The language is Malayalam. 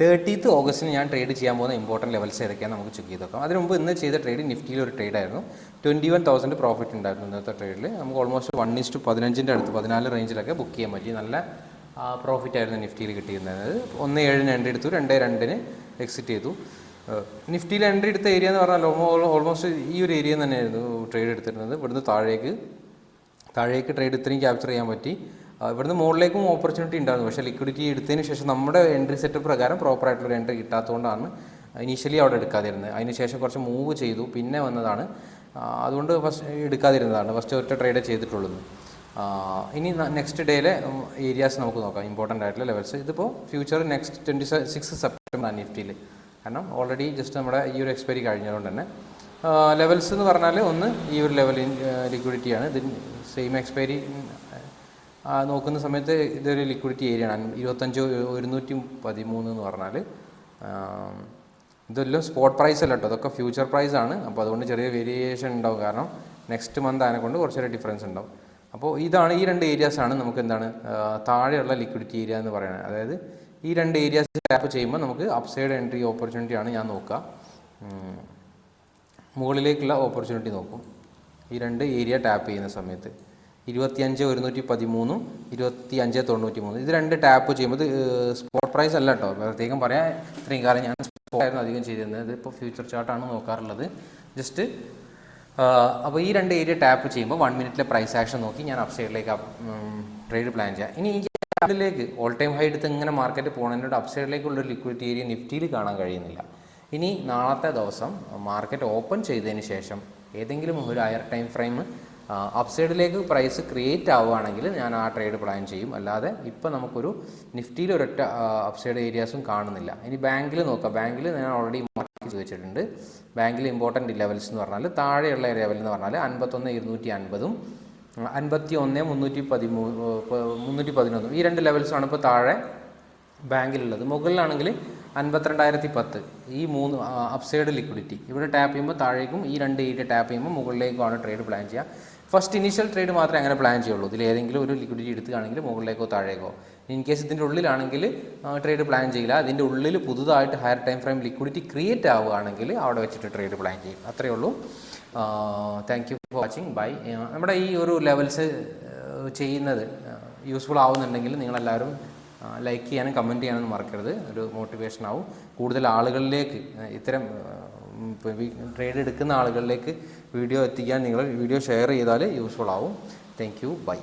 തേർട്ടീത്ത് ഓഗസ്റ്റിന് ഞാൻ ട്രേഡ് ചെയ്യാൻ പോകുന്ന ഇമ്പോർട്ടന്റ് ലെവൽസ് ഏതൊക്കെയാണ് നമുക്ക് ചെക്ക് ചെയ്ത് നോക്കാം. അതിന് മുമ്പ് ഇന്ന് ചെയ്ത ട്രേഡ് നിഫ്റ്റിയിൽ ഒരു ട്രേഡ് ആയിരുന്നു. ട്വന്റി വൺ തൗസൻഡ് പ്രോഫിറ്റ് ഉണ്ടായിരുന്നു ഇന്നത്തെ ട്രേഡിൽ നമുക്ക് ഓൾമോസ്റ്റ് വൺ ഇസ്റ്റ് പതിനഞ്ചിന്റെ അടുത്ത് പതിനാല് റേഞ്ചിലൊക്കെ ബുക്ക് ചെയ്യാൻ പറ്റി. നല്ല പ്രോഫിറ്റ് ആയിരുന്നു നിഫ്റ്റിയിൽ കിട്ടിയിരുന്നത്. ഒന്ന് ഏഴിന് എൻട്രി എടുത്തു രണ്ട് രണ്ടിന് എക്സിറ്റ് ചെയ്തു. നിഫ്റ്റിയിൽ എൻട്രി എടുത്ത ഏരിയ എന്ന് പറഞ്ഞാൽ ഓൾമോസ്റ്റ് ഈ ഒരു ഏരിയ തന്നെയായിരുന്നു ട്രേഡ് എടുത്തിരുന്നത്. ഇവിടുന്ന് താഴേക്ക് താഴേക്ക് ട്രേഡ് ഇത്രയും ക്യാപ്ചർ ചെയ്യാൻ പറ്റി. ഇവിടുന്ന് മുകളിലേക്കും ഓപ്പർച്യൂണിറ്റി ഉണ്ടായിരുന്നു. പക്ഷേ ലിക്വിഡിറ്റി എടുത്തതിന് ശേഷം നമ്മുടെ എൻട്രി സെറ്റ് പ്രകാരം പ്രോപ്പർ ആയിട്ടുള്ള എൻട്രി കിട്ടാത്തതുകൊണ്ടാണ് ഇനീഷ്യലി അവിടെ എടുക്കാതിരുന്നത്. അതിന് ശേഷം കുറച്ച് മൂവ് ചെയ്തു. പിന്നെ വന്നതാണ്. അതുകൊണ്ട് ഫസ്റ്റ് എടുക്കാതിരുന്നതാണ്. ഫസ്റ്റ് ഒറ്റ ട്രേഡ് ചെയ്തിട്ടുള്ളത്. ഇനി നെക്സ്റ്റ് ഡേയിലെ ഏരിയാസ് നമുക്ക് നോക്കാം. ഇമ്പോർട്ടന്റ് ആയിട്ടുള്ള ലെവൽസ് ഇതിപ്പോൾ future next twenty six September നിഫ്റ്റിയിൽ കാരണം ഓൾറെഡി ജസ്റ്റ് നമ്മുടെ ഈ ഒരു എക്സ്പയറി കഴിഞ്ഞതുകൊണ്ട് തന്നെ. ലെവൽസ് എന്ന് പറഞ്ഞാൽ ഒന്ന് ഈ ഒരു ലെവലിൻ ലിക്വിഡിറ്റിയാണ് ഇതിന് സെയിം എക്സ്പയറി നോക്കുന്ന സമയത്ത് ഇതൊരു ലിക്വിഡിറ്റി ഏരിയ ആണ്. ഇരുപത്തഞ്ച് ഒരുന്നൂറ്റി പതിമൂന്ന് എന്ന് പറഞ്ഞാൽ ഇതെല്ലാം സ്പോട്ട് പ്രൈസ് അല്ല കേട്ടോ. അതൊക്കെ ഫ്യൂച്ചർ പ്രൈസ് ആണ്. അപ്പോൾ അതുകൊണ്ട് ചെറിയ വേരിയേഷൻ ഉണ്ടാവും. കാരണം നെക്സ്റ്റ് മന്ത് അതിനെ കൊണ്ട് കുറച്ചൊരു ഡിഫറൻസ് ഉണ്ടാവും. അപ്പോൾ ഇതാണ് ഈ രണ്ട് ഏരിയാസ് ആണ് നമുക്ക് എന്താണ് താഴെയുള്ള ലിക്വിഡിറ്റി ഏരിയ എന്ന് പറയുന്നത്. അതായത് ഈ രണ്ട് ഏരിയാസ് ടാപ്പ് ചെയ്യുമ്പോൾ നമുക്ക് അപ്സൈഡ് എൻട്രി ഓപ്പർച്യൂണിറ്റി ആണ് ഞാൻ നോക്കുക. മുകളിലേക്കുള്ള ഓപ്പർച്യൂണിറ്റി നോക്കും. ഈ രണ്ട് ഏരിയ ടാപ്പ് ചെയ്യുന്ന സമയത്ത്. ഇരുപത്തിയഞ്ച് ഒരുന്നൂറ്റി പതിമൂന്നും ഇരുപത്തി അഞ്ച് തൊണ്ണൂറ്റി മൂന്ന് ഇത് രണ്ട് ടാപ്പ് ചെയ്യുമ്പോൾ ഇത് സ്പോട്ട് പ്രൈസ് അല്ല കേട്ടോ പ്രത്യേകം പറയാൻ ഇത്രയും കാലം ഞാൻ സ്പോട്ടായിരുന്നു അധികം ചെയ്തിരുന്നത്. ഇതിപ്പോൾ ഫ്യൂച്ചർ ചാർട്ടാണ് നോക്കാറുള്ളത്. ജസ്റ്റ് അപ്പോൾ ഈ രണ്ട് ഏരിയ ടാപ്പ് ചെയ്യുമ്പോൾ വൺ മിനിറ്റിലെ പ്രൈസ് ആക്ഷൻ നോക്കി ഞാൻ അപ്സൈഡിലേക്ക് ട്രേഡ് പ്ലാൻ ചെയ്യാം. ഇനി ഈ അതിലേക്ക് ഓൾ ടൈം ഹൈ എടുത്ത് ഇങ്ങനെ മാർക്കറ്റ് പോകുന്നതിനോട് അപ്സൈഡിലേക്കുള്ള ലിക്വിഡിറ്റി ഏരിയ നിഫ്റ്റിയിൽ കാണാൻ കഴിയുന്നില്ല. ഇനി നാളത്തെ ദിവസം മാർക്കറ്റ് ഓപ്പൺ ചെയ്തതിന് ശേഷം ഏതെങ്കിലും ഒരു ഹയർ ടൈം ഫ്രെയിം അപ്സൈഡിലേക്ക് പ്രൈസ് ക്രിയേറ്റ് ആവുകയാണെങ്കിൽ ഞാൻ ആ ട്രേഡ് പ്ലാൻ ചെയ്യും. അല്ലാതെ ഇപ്പം നമുക്കൊരു നിഫ്റ്റിയിൽ ഒരൊറ്റ അപ്സൈഡ് ഏരിയാസും കാണുന്നില്ല. ഇനി ബാങ്കിൽ നോക്കാം. ബാങ്കിൽ ഞാൻ ഓൾറെഡി മാർക്ക് ചോദിച്ചിട്ടുണ്ട്. ബാങ്കിൽ ഇമ്പോർട്ടന്റ് ലെവൽസ് എന്ന് പറഞ്ഞാൽ താഴെയുള്ള ലെവൽ എന്ന് പറഞ്ഞാൽ അൻപത്തൊന്ന് ഇരുന്നൂറ്റി അൻപതും അൻപത്തി ഒന്ന് മുന്നൂറ്റി പതിമൂന്ന് മുന്നൂറ്റി പതിനൊന്നും ഈ രണ്ട് ലെവൽസാണ് ഇപ്പോൾ താഴെ ബാങ്കിലുള്ളത് മുകളിലാണെങ്കിൽ അൻപത്തിരണ്ടായിരത്തി പത്ത് ഈ മൂന്ന് അപ്സൈഡ് ലിക്വിഡിറ്റി ഇവിടെ ടാപ്പ് ചെയ്യുമ്പോൾ താഴേക്കും ഈ രണ്ട് ഏരിയ ടാപ്പ് ചെയ്യുമ്പോൾ മുകളിലേക്കുമാണ് ട്രേഡ് പ്ലാൻ ചെയ്യുക. ഫസ്റ്റ് ഇനീഷ്യൽ ട്രേഡ് മാത്രമേ അങ്ങനെ പ്ലാൻ ചെയ്യുള്ളൂ. ഇതിൽ ഏതെങ്കിലും ഒരു ലിക്വിഡിറ്റി എടുക്കുകയാണെങ്കിൽ മുകളിലേക്കോ താഴേക്കോ. ഇൻ കേസ് ഇതിന്റെ ഉള്ളിലാണെങ്കിൽ ട്രേഡ് പ്ലാൻ ചെയ്യില്ല. അതിന്റെ ഉള്ളിൽ പുതുതായിട്ട് higher time frame liquidity create ആവുകയാണെങ്കിൽ അവിടെ വെച്ചിട്ട് ട്രേഡ് പ്ലാൻ ചെയ്യും. അത്രയേ ഉള്ളൂ. Thank you for watching bye നമ്മുടെ ഈ ഒരു ലെവൽസ് ചെയ്യുന്നത് യൂസ്ഫുൾ ആവുന്നുണ്ടെങ്കിൽ നിങ്ങളെല്ലാവരും ലൈക്ക് ചെയ്യാനും കമന്റ് ചെയ്യാനും മറക്കരുത്. ഒരു മോട്ടിവേഷൻ ആവും. കൂടുതൽ ആളുകളിലേക്ക് ഇത്തരം ട്രേഡ് എടുക്കുന്ന ആളുകളിലേക്ക് വീഡിയോ എത്തിക്കാൻ നിങ്ങൾ വീഡിയോ ഷെയർ ചെയ്താൽ യൂസ്ഫുൾ ആവും. Thank you bye